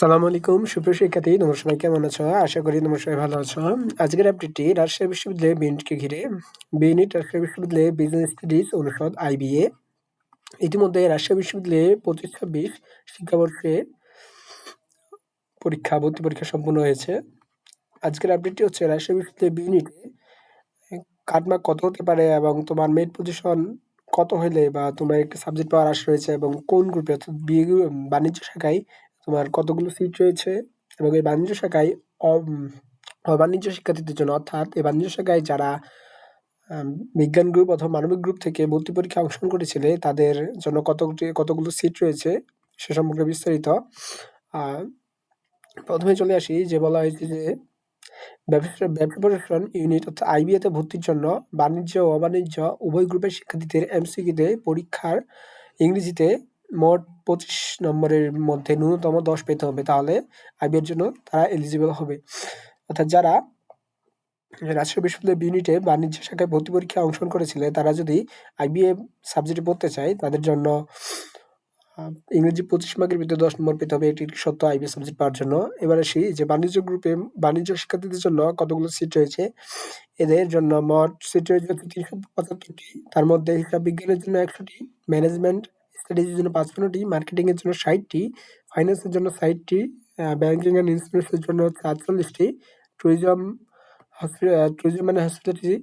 সালাম আলাইকুম, সুপ্রিয় শিক্ষার্থী, তোমার সবাই কেমন আছো? আশা করি তোমার সবাই ভালো আছো। আজকের আপডেটটি রাজশাহী বিশ্ববিদ্যালয়ে বিএনকে ঘিরে। বিএনইট রাজশাহী বিশ্ববিদ্যালয়ে বিজনেস স্টাডিজ অনুষদ আইবিএ ইতিমধ্যে রাজশাহী বিশ্ববিদ্যালয়ে পঁচিশ ছাব্বিশ শিক্ষাবর্ষে পরীক্ষা, ভর্তি পরীক্ষা সম্পন্ন হয়েছে। আজকের আপডেটটি হচ্ছে রাজশাহী বিশ্ববিদ্যালয়ে বিএনইটে কাটমার্ক কত হতে পারে এবং তোমার মেড পজিশন কত হলে বা তোমার একটা সাবজেক্ট পাওয়ার আশা রয়েছে এবং কোন গ্রুপে অর্থাৎ বিএ বাণিজ্য শাখায় তোমার কতগুলো সিট রয়েছে এবং এই বাণিজ্য শাখায় অবাণিজ্য শিক্ষার্থীদের জন্য অর্থাৎ এই বাণিজ্য শাখায় যারা বিজ্ঞান গ্রুপ অথবা মানবিক গ্রুপ থেকে ভর্তি পরীক্ষা অংশগ্রহণ করেছিলে তাদের জন্য কতগুলি কতগুলো সিট রয়েছে সে সম্পর্কে বিস্তারিত। প্রথমে চলে আসি যে বলা হয়েছে যে ব্যবসা ব্যবসা প্রশাসন ইউনিট অর্থাৎ আইবিএতে ভর্তির জন্য বাণিজ্য ও অবাণিজ্য উভয় গ্রুপের শিক্ষার্থীদের এমসিকিতে পরীক্ষার ইংরেজিতে মোট পঁচিশ নম্বরের মধ্যে ন্যূনতম দশ পেতে হবে। তাহলে আইবিএর জন্য তারা এলিজিবল হবে। অর্থাৎ যারা রাজশাহী বিশ্ববিদ্যালয় ইউনিটে বাণিজ্য শাখায় ভর্তি পরীক্ষায় অংশগ্রহণ করেছিলেন তারা যদি আইবিএ সাবজেক্টে পড়তে চায়, তাদের জন্য ইংরেজি পঁচিশ মার্কের ভিতরে দশ নম্বর পেতে হবে। এটি সত্য আইবি সাবজেক্ট পাওয়ার জন্য। এবার আসি যে বাণিজ্য গ্রুপে বাণিজ্য শিক্ষার্থীদের জন্য কতগুলো সিট রয়েছে? এদের জন্য মোট সিট রয়েছে তিনশো পঁচাত্তরটি। তার মধ্যে হিসাব বিজ্ঞানের জন্য একশোটি ম্যানেজমেন্ট স্ট্র্যাটেজির জন্য পাঁচপন্নটি মার্কেটিংয়ের জন্য ষাটটি ফাইন্যান্সের জন্য ষাটটি ব্যাংকিং অ্যান্ড ইন্স্যুরেন্সের জন্য হচ্ছে আটচল্লিশটি ট্যুরিজম ট্যুরিজম মানে হসপিটালিটি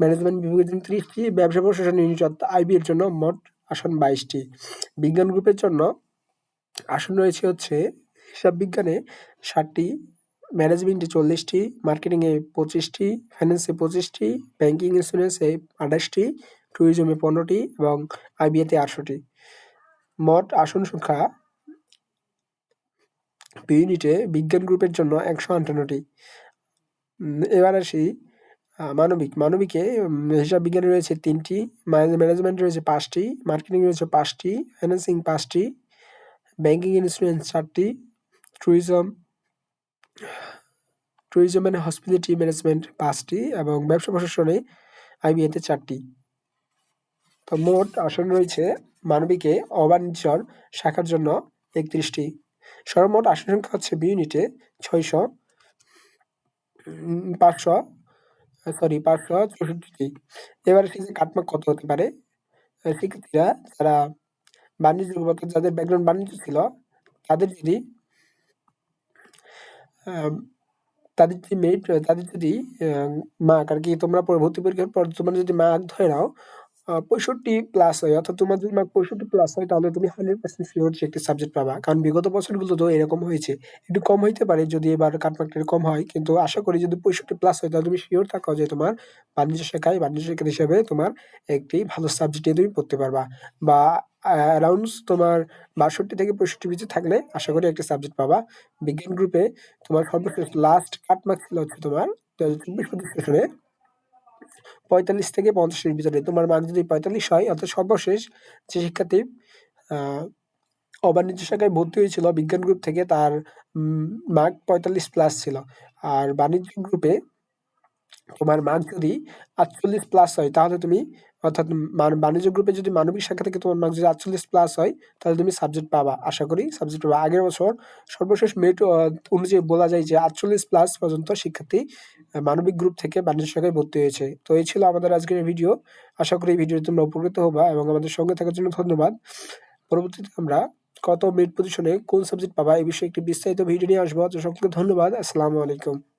ম্যানেজমেন্ট বিভাগের জন্য ত্রিশটি, ব্যবসা প্রশাসন ইউনিট অর্থাৎ এর জন্য মোট আসন বাইশটি। বিজ্ঞান গ্রুপের জন্য আসন রয়েছে হচ্ছে হিসাব বিজ্ঞানে ষাটটি ম্যানেজমেন্টে চল্লিশটি মার্কেটিংয়ে পঁচিশটি ফাইন্যান্সে পঁচিশটি ব্যাঙ্কিং ইন্স্যুরেন্সে আঠাশটি ট্যুরিজমে পনেরোটি এবং আইবিএতে আটশোটি। মোট আসন সংখ্যা পি ইউনিটে বিজ্ঞান গ্রুপের জন্য একশো আটান্নটি। এবার আসি মানবিক। মানবিকে হিসাব বিজ্ঞানে রয়েছে তিনটি ম্যানেজমেন্ট রয়েছে পাঁচটি মার্কেটিং রয়েছে পাঁচটি ফাইন্যান্সিং পাঁচটি, ব্যাংকিং ইন্স্যুরেন্স চারটি, tourism tourism and hospitality management পাঁচটি এবং ব্যবসা প্রশাসনে আইবিএতে চারটি। তো মোট আসন রয়েছে মানবিকে অবাণিজ্যর শাখার জন্য একত্রিশটি। সর্বমোট আসন সংখ্যা হচ্ছে বি ইউনিটে ছয়শো পাঁচশো, সরি, পাঁচশো চৌষট্টিটি। এবার সে কাটমার্ক কত হতে পারে? শিক্ষার্থীরা যারা বাণিজ্য অর্থাৎ যাদের ব্যাকগ্রাউন্ড বাণিজ্য ছিল, তাদের যদি তাদের যদি মেরিট তাদের যদি মার্ক, আর কি তোমরা ভর্তি পরীক্ষার পর তোমরা যদি মার্ক ধরে নাও পঁয়ষট্টি প্লাস হয়, অর্থাৎ তোমার যদি মার্ক পঁয়ষট্টি প্লাস হয়, তাহলে তুমি হান্ড্রেড পার্সেন্ট শিওর যে একটি সাবজেক্ট পাবা। কারণ বিগত বছরগুলো তো এরকম হয়েছে। একটু কম হইতে পারে যদি এবার কাটমার্কটা কম হয়। কিন্তু আশা করি যদি পঁয়ষট্টি প্লাস হয়, তাহলে তুমি শিওর থাকো যে তোমার বাণিজ্য শেখায়, বাণিজ্য শেখা হিসেবে তোমার একটি ভালো সাবজেক্টে তুমি পড়তে পারবা। বা অ্যারাউন্ড তোমার বাষট্টি থেকে পঁয়ষট্টি ভিতরে থাকলে আশা করি একটা সাবজেক্ট পাবা। বিজ্ঞান গ্রুপে তোমার সর্বশেষ লাস্ট কাটমার্ক ছিল হচ্ছে তোমার চব্বিশ সেশনে পঁয়তাল্লিশ থেকে পঞ্চাশের ভিতরে। তোমার মার্ক যদি পঁয়তাল্লিশ হয়, অর্থাৎ সর্বশেষ যে শিক্ষার্থী অবাণিজ্য শাখায় ভর্তি হয়েছিল বিজ্ঞান গ্রুপ থেকে, তার মার্ক পঁয়তাল্লিশ প্লাস ছিল। আর বাণিজ্য গ্রুপে তোমার মার্ক যদি আটচল্লিশ প্লাস হয়, তাহলে তুমি অর্থাৎ বাণিজ্য গ্রুপে যদি মানবিক শাখা থেকে তোমার মার্ক যদি আটচল্লিশ প্লাস হয়, তাহলে তুমি সাবজেক্ট পাবা, আশা করি সাবজেক্ট পাবা। আগের বছর সর্বশেষ মেরিট অনুযায়ী বলা যায় যে আটচল্লিশ প্লাস পর্যন্ত শিক্ষার্থী মানবিক গ্রুপ থেকে বাণিজ্য শাখায় ভর্তি হয়েছে। তো এই ছিল আমাদের আজকের ভিডিও আশা করি এই ভিডিওতে তোমরা উপকৃত হবা এবং আমাদের সঙ্গে থাকার জন্য ধন্যবাদ। পরবর্তীতে আমরা কত মিড পজিশনে কোন সাবজেক্ট পাবা, এই বিষয়ে একটি বিস্তারিত ভিডিও নিয়ে আসব। তো সকলকে ধন্যবাদ। আসসালামু আলাইকুম।